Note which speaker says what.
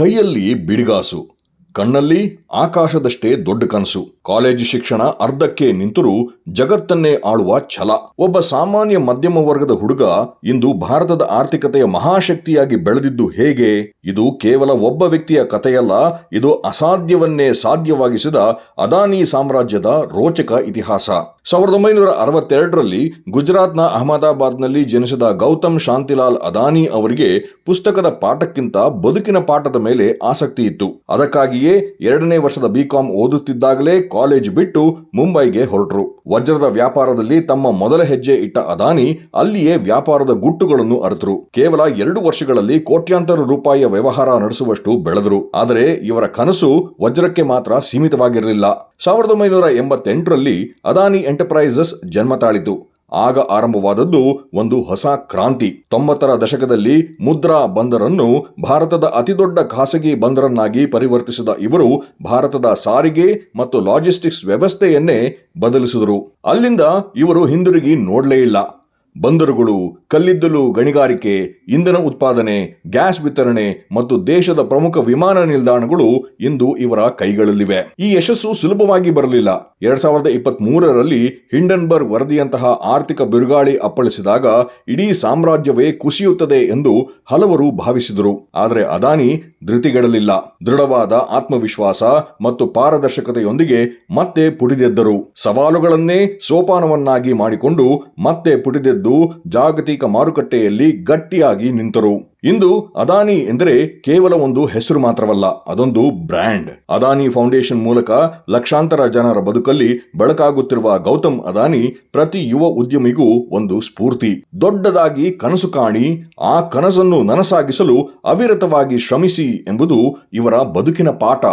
Speaker 1: ಕೈಯಲ್ಲಿ ಬಿಡಿಗಾಸು ಕಣ್ಣಲ್ಲಿ ಆಕಾಶದಷ್ಟೇ ದೊಡ್ಡ ಕನಸು. ಕಾಲೇಜು ಶಿಕ್ಷಣ ಅರ್ಧಕ್ಕೆ ನಿಂತರೂ ಜಗತ್ತನ್ನೇ ಆಳುವ ಛಲ. ಒಬ್ಬ ಸಾಮಾನ್ಯ ಮಧ್ಯಮ ವರ್ಗದ ಹುಡುಗ ಇಂದು ಭಾರತದ ಆರ್ಥಿಕತೆಯ ಮಹಾಶಕ್ತಿಯಾಗಿ ಬೆಳೆದಿದ್ದು ಹೇಗೆ? ಇದು ಕೇವಲ ಒಬ್ಬ ವ್ಯಕ್ತಿಯ ಕಥೆಯಲ್ಲ, ಇದು ಅಸಾಧ್ಯವನ್ನೇ ಸಾಧ್ಯವಾಗಿಸಿದ ಅದಾನಿ ಸಾಮ್ರಾಜ್ಯದ ರೋಚಕ ಇತಿಹಾಸ. ಸಾವಿರದ ಒಂಬೈನೂರ ಅರವತ್ತೆರಡರಲ್ಲಿ ಗುಜರಾತ್ನ ಅಹಮದಾಬಾದ್ನಲ್ಲಿ ಜನಿಸಿದ ಗೌತಮ್ ಶಾಂತಿಲಾಲ್ ಅದಾನಿ ಅವರಿಗೆ ಪುಸ್ತಕದ ಪಾಠಕ್ಕಿಂತ ಬದುಕಿನ ಪಾಠದ ಮೇಲೆ ಆಸಕ್ತಿ ಇತ್ತು. ಅದಕ್ಕಾಗಿಯೇ ಎರಡನೇ ವರ್ಷದ ಬಿಕಾಂ ಓದುತ್ತಿದ್ದಾಗಲೇ ಕಾಲೇಜ್ ಬಿಟ್ಟು ಮುಂಬೈಗೆ ಹೊರಟರು. ವಜ್ರದ ವ್ಯಾಪಾರದಲ್ಲಿ ತಮ್ಮ ಮೊದಲ ಹೆಜ್ಜೆ ಇಟ್ಟ ಅದಾನಿ ಅಲ್ಲಿಯೇ ವ್ಯಾಪಾರದ ಗುಟ್ಟುಗಳನ್ನು ಅರಿತರು. ಕೇವಲ ಎರಡು ವರ್ಷಗಳಲ್ಲಿ ಕೋಟ್ಯಾಂತರ ರೂಪಾಯಿಯ ವ್ಯವಹಾರ ನಡೆಸುವಷ್ಟು ಬೆಳೆದರು. ಆದರೆ ಇವರ ಕನಸು ವಜ್ರಕ್ಕೆ ಮಾತ್ರ ಸೀಮಿತವಾಗಿರಲಿಲ್ಲ. ಸಾವಿರದ ಒಂಬೈನೂರ ಎಂಬತ್ತೆಂಟರಲ್ಲಿ ಅದಾನಿ ಎಂಟರ್ಪ್ರೈಸಸ್ ಜನ್ಮ ತಾಳಿತು ಆಗ ಆರಂಭವಾದದ್ದು ಒಂದು ಹೊಸ ಕ್ರಾಂತಿ. ತೊಂಬತ್ತರ ದಶಕದಲ್ಲಿ ಮುದ್ರಾ ಬಂದರನ್ನು ಭಾರತದ ಅತಿದೊಡ್ಡ ಖಾಸಗಿ ಬಂದರನ್ನಾಗಿ ಪರಿವರ್ತಿಸಿದ ಇವರು ಭಾರತದ ಸಾರಿಗೆ ಮತ್ತು ಲಾಜಿಸ್ಟಿಕ್ಸ್ ವ್ಯವಸ್ಥೆಯನ್ನೇ ಬದಲಿಸಿದರು. ಅಲ್ಲಿಂದ ಇವರು ಹಿಂದಿರುಗಿ ನೋಡಲೇ ಇಲ್ಲ. ಬಂದರುಗಳು, ಕಲ್ಲಿದ್ದಲು ಗಣಿಗಾರಿಕೆ, ಇಂಧನ ಉತ್ಪಾದನೆ, ಗ್ಯಾಸ್ ವಿತರಣೆ ಮತ್ತು ದೇಶದ ಪ್ರಮುಖ ವಿಮಾನ ನಿಲ್ದಾಣಗಳು ಇಂದು ಇವರ ಕೈಗಳಲ್ಲಿವೆ. ಈ ಯಶಸ್ಸು ಸುಲಭವಾಗಿ ಬರಲಿಲ್ಲ. ಎರಡ್ ಸಾವಿರದ ಇಪ್ಪತ್ತ್ ಮೂರರಲ್ಲಿ ಹಿಂಡನ್ಬರ್ಗ್ ವರದಿಯಂತಹ ಆರ್ಥಿಕ ಬಿರುಗಾಳಿ ಅಪ್ಪಳಿಸಿದಾಗ ಇಡೀ ಸಾಮ್ರಾಜ್ಯವೇ ಕುಸಿಯುತ್ತದೆ ಎಂದು ಹಲವರು ಭಾವಿಸಿದರು. ಆದರೆ ಅದಾನಿ ಧೃತಿಗೆಡಲಿಲ್ಲ. ದೃಢವಾದ ಆತ್ಮವಿಶ್ವಾಸ ಮತ್ತು ಪಾರದರ್ಶಕತೆಯೊಂದಿಗೆ ಮತ್ತೆ ಪುಟಿದೆದ್ದರು. ಸವಾಲುಗಳನ್ನೇ ಸೋಪಾನವನ್ನಾಗಿ ಮಾಡಿಕೊಂಡು ಮತ್ತೆ ಪುಟಿದೆದ್ದು ಜಾಗತಿಕ ಮಾರುಕಟ್ಟೆಯಲ್ಲಿ ಗಟ್ಟಿಯಾಗಿ ನಿಂತರು. ಇಂದು ಅದಾನಿ ಎಂದರೆ ಕೇವಲ ಒಂದು ಹೆಸರು ಮಾತ್ರವಲ್ಲ, ಅದೊಂದು ಬ್ರ್ಯಾಂಡ್. ಅದಾನಿ ಫೌಂಡೇಶನ್ ಮೂಲಕ ಲಕ್ಷಾಂತರ ಜನರ ಬದುಕಲ್ಲಿ ಬೆಳಕಾಗುತ್ತಿರುವ ಗೌತಮ್ ಅದಾನಿ ಪ್ರತಿ ಯುವ ಉದ್ಯಮಿಗೂ ಒಂದು ಸ್ಫೂರ್ತಿ. ದೊಡ್ಡದಾಗಿ ಕನಸು ಕಾಣಿ, ಆ ಕನಸನ್ನು ನನಸಾಗಿಸಲು ಅವಿರತವಾಗಿ ಶ್ರಮಿಸಿ ಎಂಬುದು ಇವರ ಬದುಕಿನ ಪಾಠ.